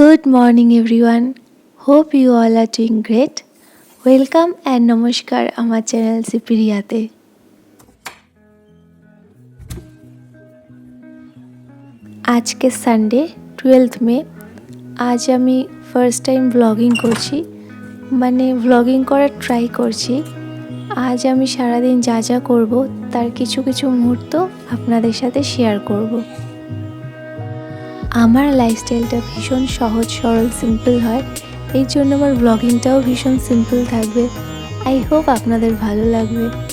Good morning everyone hope you all are doing great. Welcome and নমস্কার আমার channel সিপিরিয়াতে আজকে Sunday twelfth মে আজ আমি ফার্স্ট টাইম ব্লগিং করছি। মানে ব্লগিং করার ট্রাই করছি। আজ আমি সারাদিন যা যা করব, তার কিছু কিছু মুহূর্ত আপনাদের সাথে শেয়ার করব। আমার লাইফস্টাইলটা ভীষণ সহজ, সরল সিম্পল হয়। এই জন্য আমার ব্লগিংটাও ভীষণ সিম্পল থাকবে। আই হোপ আপনাদের ভালো লাগবে।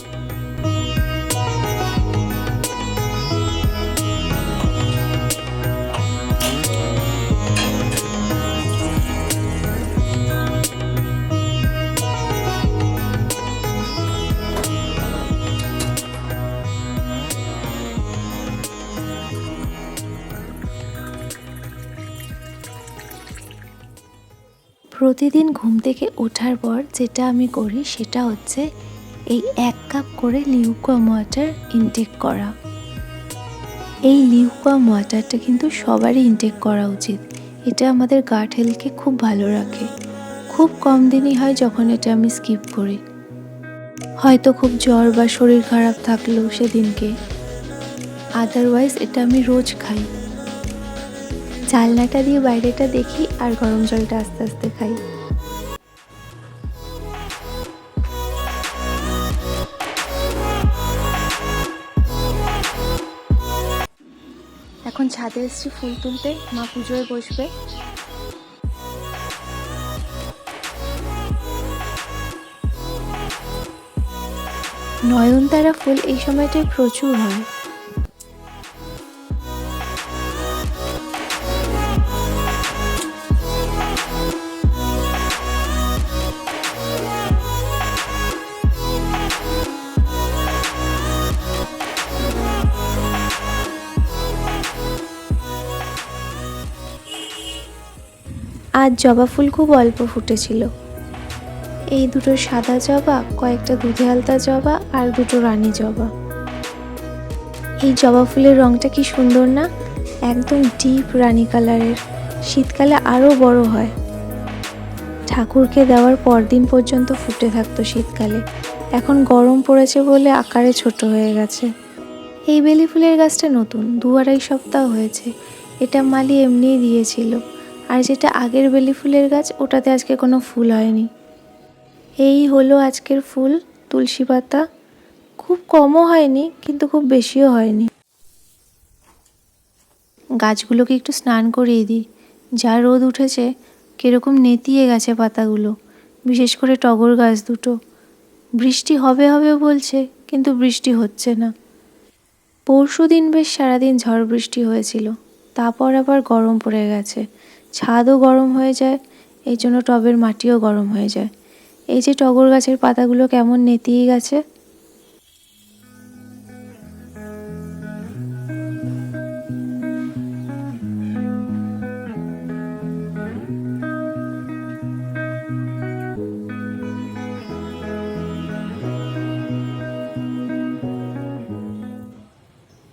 প্রতিদিন ঘুম থেকে ওঠার পর যেটা আমি করি সেটা হচ্ছে এই এক কাপ করে লিউকাম ওয়াটার ইনটেক করা। এই লিউকাম ওয়াটারটা কিন্তু সবারই ইনটেক করা উচিত। এটা আমাদের গাট হেলথকে খুব ভালো রাখে। খুব কম দিনই হয় যখন এটা আমি স্কিপ করি। হয়তো খুব জ্বর বা শরীর খারাপ থাকলেও সেদিনকে। আদারওয়াইজ এটা আমি রোজ খাই। জানলাটা দিয়ে বাইরেটা দেখি আর গরম জলটা আস্তে আস্তে খাই। এখন ছাদে এসেছি ফুল তুলতে, মা পুজোয় বসবে। নয়নতারা ফুল এই সময়টায় প্রচুর হয়। আজ জবা ফুল খুব অল্প ফুটেছিল। এই দুটো সাদা জবা, কয়েকটা দুধে আলতা জবা আর দুটো রানী জবা। এই জবা ফুলের রংটা কি সুন্দর না? একদম ডিপ রানী কালারের। শীতকালে আরও বড় হয়। ঠাকুরকে দেওয়ার পরদিন পর্যন্ত ফুটে থাকতো শীতকালে। এখন গরম পড়েছে বলে আকারে ছোট হয়ে গেছে। এই বেলি ফুলের গাছটা নতুন, দু আড়াই সপ্তাহ হয়েছে। এটা মালি এমনিই দিয়েছিল। আর যেটা আগের বেলি ফুলের গাছ, ওটাতে আজকে কোনো ফুল হয়নি। এই হলো আজকের ফুল, তুলসী পাতা। খুব কমও হয়নি, কিন্তু খুব বেশিও হয়নি। গাছগুলোকে একটু স্নান করিয়ে দিই। যা রোদ উঠেছে, কীরকম নেতিয়ে গেছে পাতাগুলো। বিশেষ করে টগর গাছ দুটো। বৃষ্টি হবে হবে বলছে, কিন্তু বৃষ্টি হচ্ছে না। পরশু দিন বেশ সারাদিন ঝড় বৃষ্টি হয়েছিল। তারপর আবার গরম পড়ে গেছে। ছাদও গরম হয়ে যায়, এই জন্য টবের মাটিও গরম হয়ে যায়। এই যে টগর গাছের পাতাগুলো কেমন নেতিয়ে গেছে।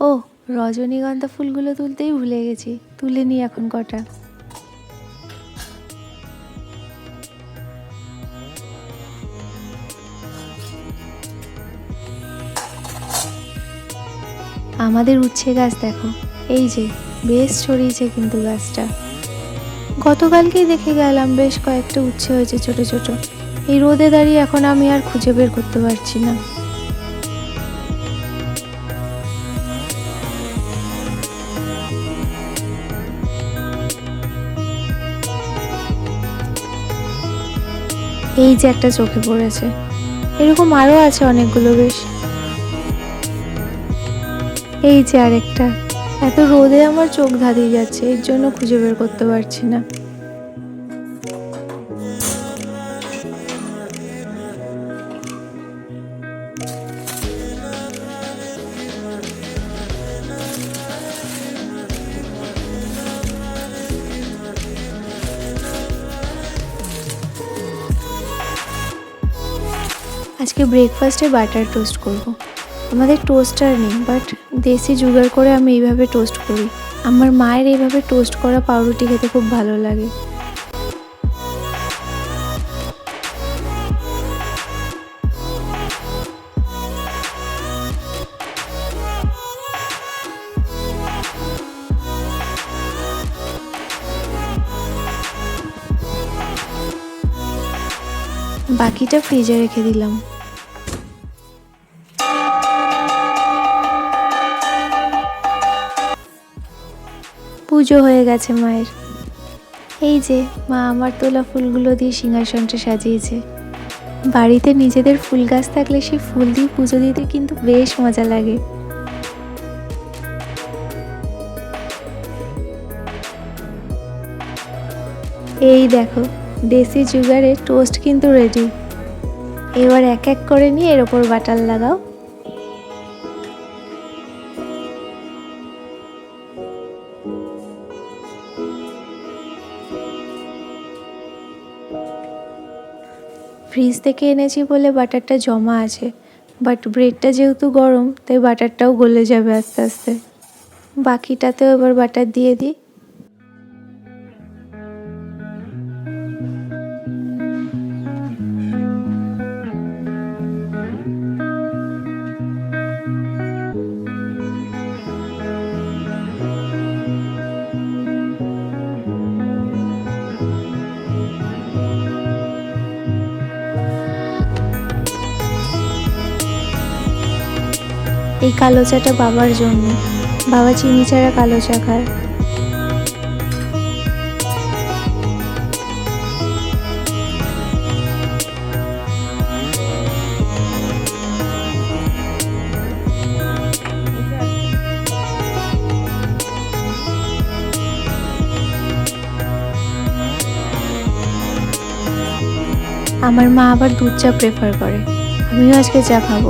ও রজনীগন্ধা ফুলগুলো তুলতেই ভুলে গেছি। তুলে নি এখন কটা। আমাদের উচ্ছে গাছ দেখো। এই যে, বেশ ছড়িয়েছে কিন্তু গাছটা। গতকালকেই দেখে গেলাম বেশ কয়েকটা উচ্ছে হয়েছে ছোট ছোট। এই রোদে দাঁড়িয়ে এখন আমি আর খুঁজে বের করতে পারছি না। এই যে একটা চোখে পড়েছে। এরকম আরও আছে অনেকগুলো বেশ। এই যে আরেকটা এত রোদে আমার চোখ ধাঁধিয়ে যাচ্ছে, এর জন্য খুঁজে বের করতে পারছি না আজকে ব্রেকফাস্টে বাটার টোস্ট করব। আমাদের টোস্টার নেই বাট দেশি জুগার করে আমি এইভাবে টোস্ট করি। আমার মায়ের এইভাবে টোস্ট করা পাউরুটি খেতে খুব ভালো লাগে। বাকিটা ফ্রিজে রেখে দিলাম। পুজো হয়ে গেছে মায়ের। এই যে, মা আমার তোলা ফুলগুলো দিয়ে সিংহাসনটা সাজিয়েছে। বাড়িতে নিজেদের ফুল গাছ থাকলে সেই ফুল দিয়ে পুজো দিতে কিন্তু বেশ মজা লাগে। এই দেখো, দেশি জুগারে টোস্ট কিন্তু রেডি এবার এক এক করে নিয়ে এর ওপর বাটার লাগাও। ফ্রিজ থেকে এনেছি বলে বাটারটা জমা আছে। বাট ব্রেডটা যেহেতু গরম, তাই বাটারটাও গলে যাবে আস্তে আস্তে। বাকিটাতেও এবার বাটার দিয়ে দিই। এই কালো চাটা বাবার জন্য। বাবা চিনি ছাড়া কালো চা খায়। আমার মা আবার দুধ চা প্রেফার করে। আমিও আজকে চা খাব।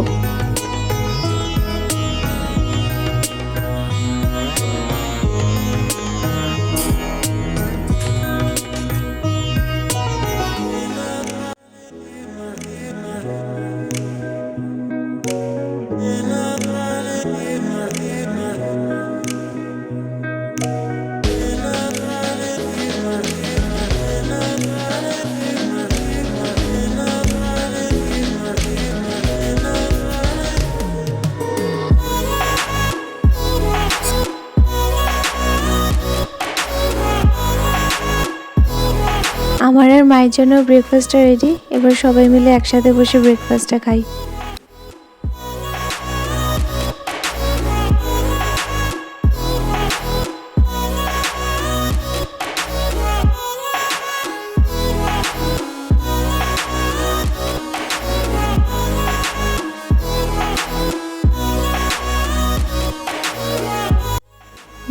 আর মায়ের জন্য ব্রেকফাস্টটা রেডি এবার সবাই মিলে একসাথে বসে ব্রেকফাস্টটা খাই।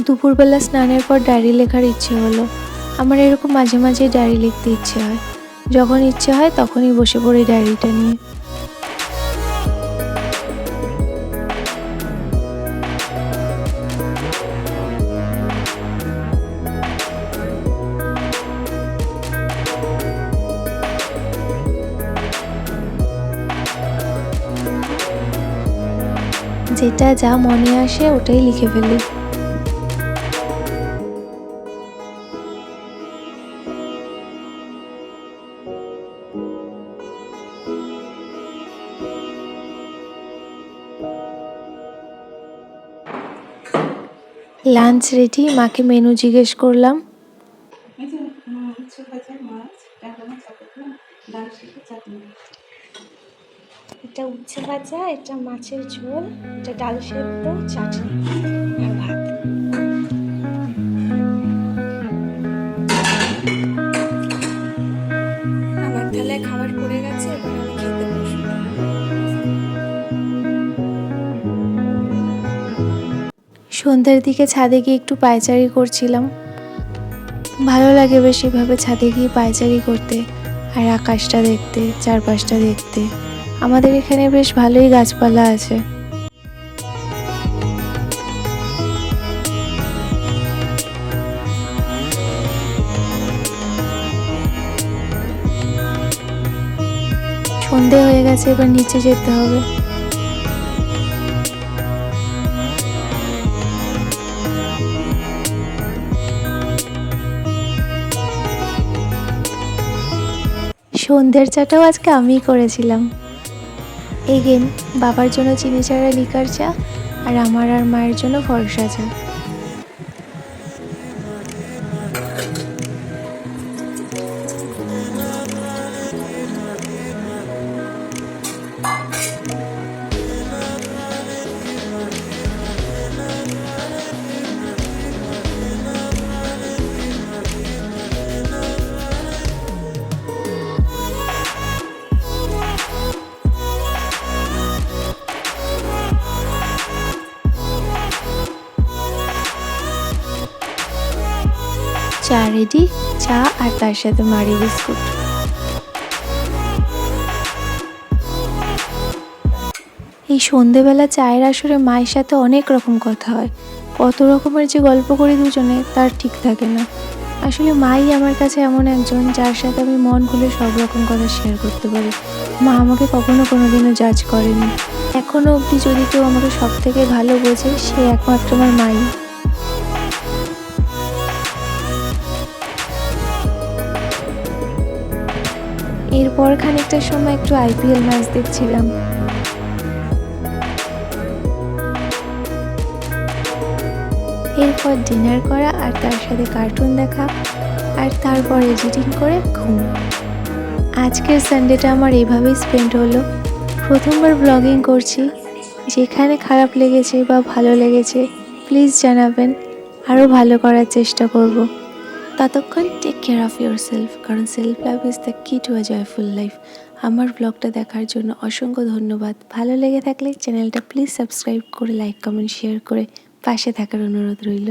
দুপুরবেলা স্নানের পর ডায়েরি লেখার ইচ্ছে হলো। আমার এরকম মাঝে মাঝে ডায়েরি লিখতে ইচ্ছে হয়। যখন ইচ্ছে হয় তখনই বসে পড়ি ডায়েরিটা নিয়ে। যেটা যা মনে আসে ওটাই লিখে ফেলি। লাঞ্চ রেডি, মাকে মেনু জিজ্ঞেস করলাম। এটা উচ্ছে ভাজা, এটা মাছের ঝোল, এটা ডাল সেদ্ধ, চাটনি। সন্ধ্যের দিকে ছাদে গিয়ে একটু পায়চারি করছিলাম। ভালো লাগে বেশ এভাবে ছাদে গিয়ে পায়চারি করতে আর আকাশটা দেখতে, চারপাশটা দেখতে। আমাদের এখানে বেশ ভালোই গাছপালা আছে। সন্ধে হয়ে গেছে, এবার নিচে যেতে হবে। সন্ধ্যের চাটাও আজকে আমিই করেছিলাম। এগেন, বাবার জন্য চিনি ছাড়া লিকার চা, আর আমার আর মায়ের জন্য ফর্সা চা। রেডি, চা আর তার সাথে মারি বিস্কুট। এই সন্ধেবেলা চায়ের আসরে মায়ের সাথে অনেক রকম কথা হয়। কত রকমের যে গল্প করি দুজনে, তার ঠিক থাকে না। আসলে মাই আমার কাছে এমন একজন যার সাথে আমি মন খুলে সব রকম কথা শেয়ার করতে পারি। মা আমাকে কখনো কোনোদিনও জাজ করেনি। এখনও অবধি যদি কেউ আমাকে সব থেকে ভালো বোঝে, সে একমাত্র আমার মাই। এরপর খানিকটা সময় একটু আইপিএল ম্যাচ দেখছিলাম। এরপর ডিনার করা আর তার সাথে কার্টুন দেখা আর তারপর এডিটিং করে ঘুম। আজকের সানডেটা আমার এইভাবেই স্পেন্ড হলো। প্রথমবার ব্লগিং করছি। যেখানে খারাপ লেগেছে বা ভালো লেগেছে প্লিজ জানাবেন। আরও ভালো করার চেষ্টা করব। ততক্ষণ take care of yourself কারণ self love is the key to a joyful life আমার ব্লগটা দেখার জন্য অসংখ্য ধন্যবাদ। ভালো লেগে থাকলে চ্যানেলটা প্লিজ সাবস্ক্রাইব করে লাইক কমেন্ট শেয়ার করে পাশে থাকার অনুরোধ রইল।